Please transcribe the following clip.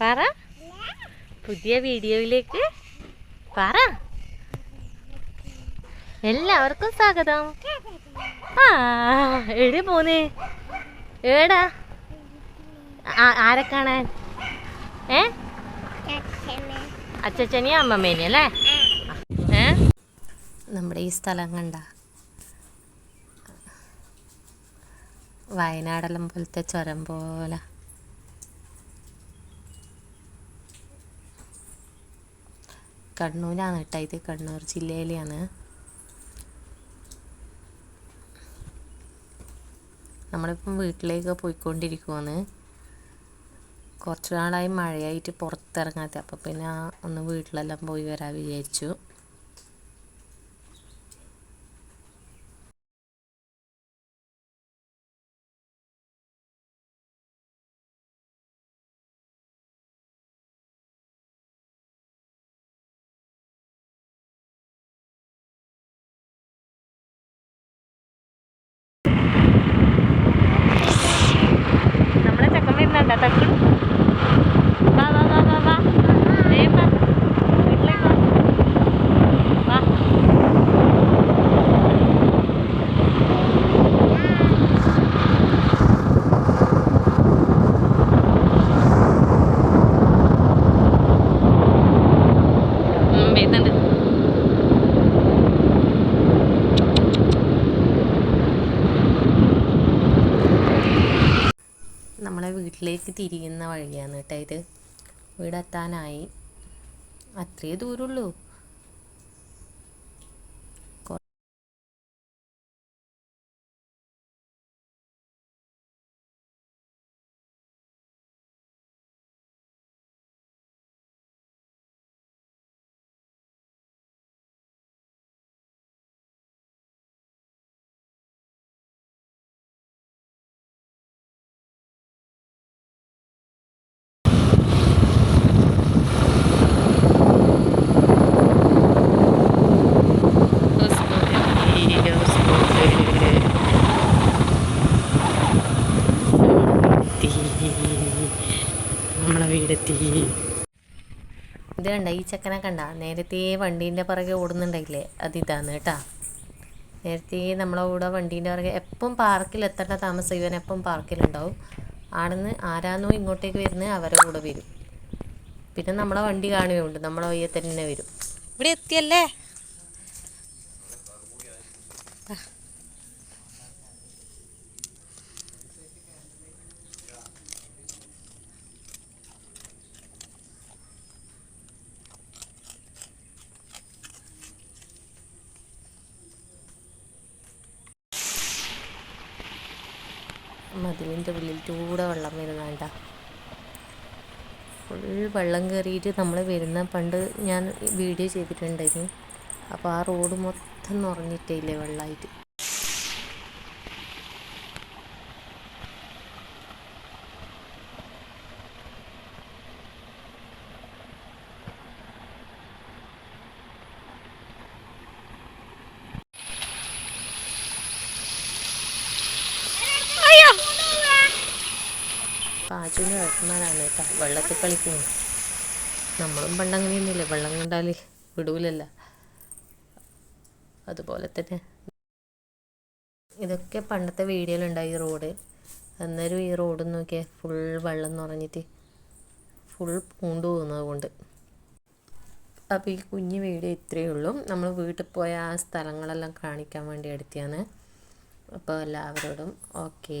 പറ. പുതിയ വീഡിയോയിലേക്ക് പറ. എല്ലാവർക്കും സ്വാഗതം. ആ എടി പോന്നേ ഏടാ ആരെ കാണാൻ? ഏ? അച്ഛനെയും അമ്മമ്മേനെയും അല്ലേ? ഏ? നമ്മുടെ ഈ സ്ഥലം കണ്ട വയനാടെല്ലാം പോലത്തെ ചുരം പോലെ. കണ്ണൂരാണ് കേട്ടോ. ഇത് കണ്ണൂർ ജില്ലയിലെയാണ്. നമ്മളിപ്പം വീട്ടിലേക്ക് പോയിക്കൊണ്ടിരിക്കുവാണ്. കുറച്ച് നാളായി മഴയായിട്ട് പുറത്തിറങ്ങാത്ത. അപ്പോൾ പിന്നെ ഒന്ന് വീട്ടിലെല്ലാം പോയി വരാൻ വിചാരിച്ചു നമ്മളെ ചെക്കൻ വരുന്നുണ്ടോ വീട്ടിലേക്ക് തിരിയുന്ന വഴിയാണ് കേട്ടോ ഇത്. വീടെത്താനായി. അത്രേ ദൂരമുള്ളൂ. വീടെത്തി ഇത് കണ്ട ഈ ചക്കനെ കണ്ട? നേരത്തെ വണ്ടീന്റെ പുറകെ ഓടുന്നുണ്ടായില്ലേ? അത് ഇതാണ് കേട്ടാ. നേരത്തെ നമ്മളെ കൂടെ വണ്ടീന്റെ പുറകെ എപ്പം പാർക്കിൽ എത്തേണ്ട താമസം ഇവൻ എപ്പം പാർക്കിലുണ്ടാവും ആടുന്ന് ആരാന്നോ ഇങ്ങോട്ടേക്ക് വരുന്നത് അവരെ കൂടെ വരും. പിന്നെ നമ്മളെ വണ്ടി കാണുകയുണ്ട് നമ്മളെ വയ്യെ തന്നെ വരും. ഇവിടെ എത്തിയല്ലേ? മതിലിന്റെ ഉള്ളിൽ ചൂടെ വെള്ളം വരുന്നുണ്ട ഫുൾ വെള്ളം കയറിയിട്ട് നമ്മൾ വരുന്ന പണ്ട് ഞാൻ വീഡിയോ ചെയ്തിട്ടുണ്ടായിരുന്നു. അപ്പോൾ ആ റോഡ് മൊത്തം നിറഞ്ഞിട്ടില്ലേ വെള്ളമായിട്ട് പാച്ചുവിന്റെ ഏട്ടന്മാരാണ് കേട്ടോ. വെള്ളത്തിൽ കളിക്കുന്നു നമ്മളും പണ്ടങ്ങനെയൊന്നുമില്ല വെള്ളം കണ്ടാൽ വിടൂലല്ല. അതുപോലെ തന്നെ ഇതൊക്കെ പണ്ടത്തെ വീഡിയോയിലുണ്ടായി ഈ റോഡ് അന്നേരം ഈ റോഡ് നോക്കിയാൽ ഫുൾ വെള്ളം നിറഞ്ഞിട്ട് ഫുൾ പൂണ്ടു പോകുന്നത് കൊണ്ട്. അപ്പോൾ ഈ കുഞ്ഞു വീഡിയോ ഇത്രയേ ഉള്ളൂ. നമ്മൾ വീട്ടിൽ പോയ ആ സ്ഥലങ്ങളെല്ലാം കാണിക്കാൻ വേണ്ടി എടുത്തതാണ്. അപ്പോൾ എല്ലാവരോടും ഓക്കെ